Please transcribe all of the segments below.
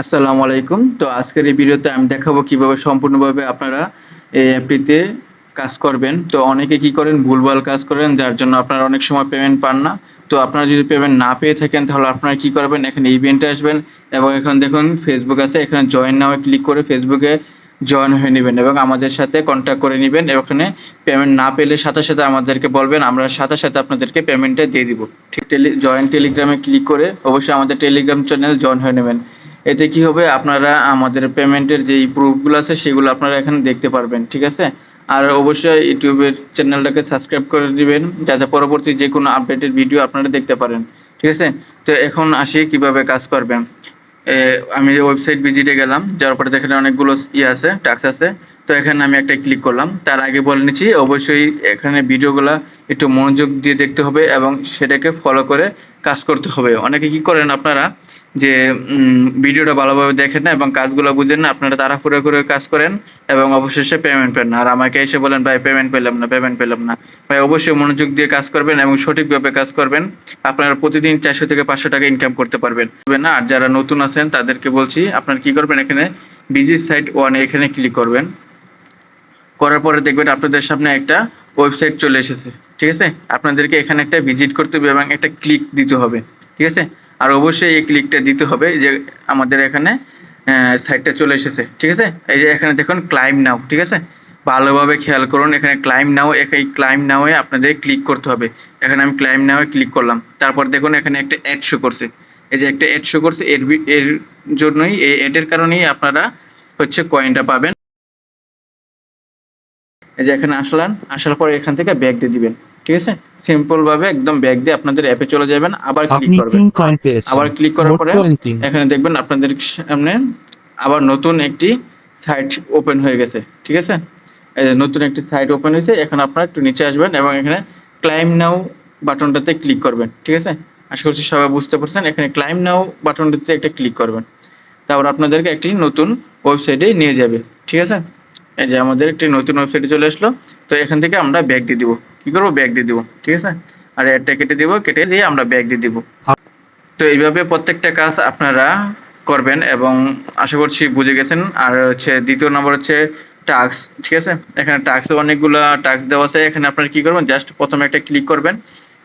আসসালামু আলাইকুম। তো আজকের এই ভিডিওতে আমি দেখাবো কীভাবে সম্পূর্ণভাবে আপনারা এই অ্যাপটিতে কাজ করবেন। তো অনেকে কি করেন? ভুলভাল কাজ করেন, যার জন্য আপনারা অনেক সময় পেমেন্ট পান না। তো আপনারা যদি পেমেন্ট না পেয়ে থাকেন, তাহলে আপনারা কি করবেন? এখানে ইভেন্টে আসবেন এবং এখানে দেখুন ফেসবুক আছে। এখানে জয়েন নামে ক্লিক করে ফেসবুকে জয়েন হয়ে নেবেন এবং আমাদের সাথে কন্ট্যাক্ট করে নেবেন এখানে পেমেন্ট না পেলে সাথে সাথে আমাদেরকে বলবেন। আমরা সাথে সাথে আপনাদেরকে পেমেন্টটা দিয়ে দিব। ঠিক টেলি জয়েন টেলিগ্রামে ক্লিক করে অবশ্যই আমাদের টেলিগ্রাম চ্যানেল জয়েন হয়ে নেবেন। এতে কি হবে? আপনারা আমাদের পেমেন্টের যেই প্রুফগুলো আছে, সেগুলো আপনারা এখানে দেখতে পারবেন, ঠিক আছে? আর অবশ্যই ইউটিউবের চ্যানেলটাকে সাবস্ক্রাইব করে দিবেন, যাতে পরবর্তী যে কোনো আপডেটের ভিডিও আপনারা দেখতে পারেন, ঠিক আছে? তো এখন আসি কীভাবে কাজ করবেন। আমি ওয়েবসাইট ভিজিটে গেলাম যার পরে দেখেন অনেকগুলো ইয়ে আছে টাস্ক আছে। তো এখানে আমি একটা ক্লিক করলাম। তার আগে বলে নিচ্ছি, অবশ্যই এখানে ভিডিওগুলো একটু মনোযোগ দিয়ে দেখতে হবে এবং সেটাকে ফলো করে কাজ করতে হবে। অনেকে কি করেন আপনারা যে ভিডিওটা ভালোভাবে দেখেন না এবং কাজগুলো বুঝেন না, আপনারা তাড়াহুড়ো করে কাজ করেন এবং অবশেষে পেমেন্ট পেন। না আর আমাকে এসে বলেন, ভাই পেমেন্ট পেলাম না পেমেন্ট পেলাম না। ভাই, অবশ্যই মনোযোগ দিয়ে কাজ করবেন এবং সঠিকভাবে কাজ করবেন। আপনারা প্রতিদিন চারশো থেকে পাঁচশো টাকা ইনকাম করতে পারবেন। না? আর যারা নতুন আছেন, তাদেরকে বলছি, আপনারা কি করবেন এখানে বিজি সাইট ওয়ানে এখানে ক্লিক করবেন। করার পরে দেখবেন আপনাদের সামনে একটা ওয়েবসাইট চলে এসেছে, ঠিক আছে? আপনাদেরকে এখানে একটা ভিজিট করতে হবে এবং একটা ক্লিক দিতে হবে, ঠিক আছে? আর অবশ্যই এই ক্লিকটা দিতে হবে যে আমাদের এখানে সাইটটা চলে এসেছে, ঠিক আছে? এই যে এখানে দেখুন ক্লাইম নাও ঠিক আছে? ভালোভাবে খেয়াল করুন, এখানে ক্লাইম নাও এই ক্লাইম নাওয়ে আপনাদের ক্লিক করতে হবে। এখানে আমি ক্লাইম নাওয়ে ক্লিক করলাম। তারপর দেখুন এখানে একটা অ্যাড শো করছে। এই যে একটা অ্যাড শো করছে, এর এর জন্যই, এই অ্যাডের কারণেই আপনারা হচ্ছে কয়েনটা পাবেন। এই যে এখানে আসলেন আসার পরে এখান থেকে ব্যাগ দিয়ে দিবেন ঠিক আছে? সিম্পল ভাবে একদম ব্যাগ দিয়ে আপনাদের অ্যাপে চলে যাবেন আবার ক্লিক করবেন। আবার ক্লিক করার পরে এখানে দেখবেন আপনাদের সামনে আবার নতুন একটি সাইট ওপেন হয়ে গেছে ঠিক আছে? এই যে নতুন একটি সাইট ওপেন হয়েছে এখন আপনারা একটু নিচে আসবেন এবং এখানে ক্লাইম নাও বাটনটাতে ক্লিক করবেন ঠিক আছে? আশা করছি সবাই বুঝতে পারছেন এখানে ক্লাইম নাও বাটনটাতে একটা ক্লিক করবেন। তারপর আপনাদেরকে একটি নতুন ওয়েবসাইটে নিয়ে যাবে ঠিক আছে? এই যে আমাদের একটি নতুন ওয়েবসাইটে চলে আসলো, তো এখান থেকে আমরা ব্যাগ দিয়ে দিব। কি করব? ব্যাগ দিয়ে দিব, ঠিক আছে? আর অ্যাডটা কেটে দিব, কেটে দিয়ে আমরা ব্যাগ দিয়ে দিব। তো এইভাবে প্রত্যেকটা কাজ আপনারা করবেন এবং আশা করছি বুঝে গেছেন। আর হচ্ছে দ্বিতীয় নম্বর হচ্ছে টাস্ক ঠিক আছে? এখানে টাস্কে অনেকগুলো টাস্ক দেওয়া আছে। এখানে আপনারা কি করবেন? জাস্ট প্রথমে একটা ক্লিক করবেন।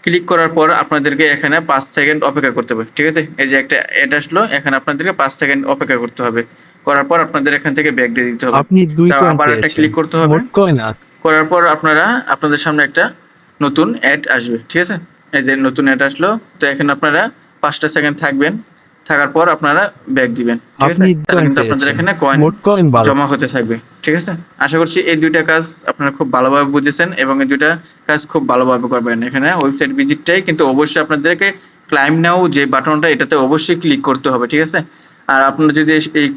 ক্লিক করার পর আপনাদেরকে এখানে পাঁচ সেকেন্ড অপেক্ষা করতে হবে, ঠিক আছে? এই যে একটা অ্যাড আসলো, এখানে আপনাদেরকে পাঁচ সেকেন্ড অপেক্ষা করতে হবে। করার পর আপনাদের এখান থেকে ব্যাগ দিয়ে দিতে হবে। আপনি দুই আবার একটা click করতে হবে। মোট কয়েন করার পর আপনারা আপনাদের সামনে একটা নতুন অ্যাড আসবে ঠিক আছে? এই যে নতুন অ্যাড আসলো তো এখানে আপনারা পাঁচটা সেকেন্ড থাকবেন। থাকার পর আপনারা ব্যাগ দিবেন আপনি আপনাদের এখানে কয়েন মোট কয়েন জমা হতে থাকবে ঠিক আছে? আশা করছি এই দুইটা কাজ আপনারা খুব ভালোভাবে বুঝেছেন এবং এই দুইটা কাজ খুব ভালোভাবে করবেন। এখানে ওয়েবসাইট ভিজিটটাই কিন্তু অবশ্যই আপনাদেরকে ক্লাইম নাও যে বাটনটা এটাতে অবশ্যই ক্লিক করতে হবে ঠিক আছে? আর আপনারা যদি এই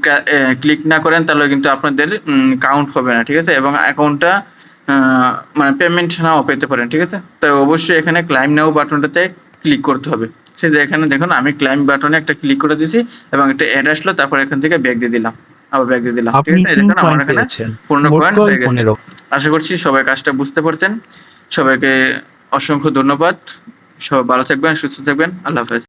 ক্লিক না করেন তাহলে কিন্তু আপনাদের কাউন্ট হবে না ঠিক আছে? এবং অ্যাকাউন্টটা মানে পেমেন্ট নাও পেতে পারেন ঠিক আছে? তো অবশ্যই এখানে ক্লাইম নাও বাটনটাতে ক্লিক করতে হবে। সেই যে এখানে দেখুন আমি ক্লাইম বাটনে একটা ক্লিক করে দিয়েছি এবং একটা অ্যাড আসলো তারপর এখান থেকে ব্যাগ দিয়ে দিলাম। আবার ব্যাগ দিয়ে দিলাম ঠিক আছে? দেখুন আমার এখানে পনেরো কয়েন হয়ে গেছে। আশা করছি সবাই কাজটা বুঝতে পারছেন। সবাইকে অসংখ্য ধন্যবাদ। সবাই ভালো থাকবেন সুস্থ থাকবেন। আল্লাহ হাফেজ।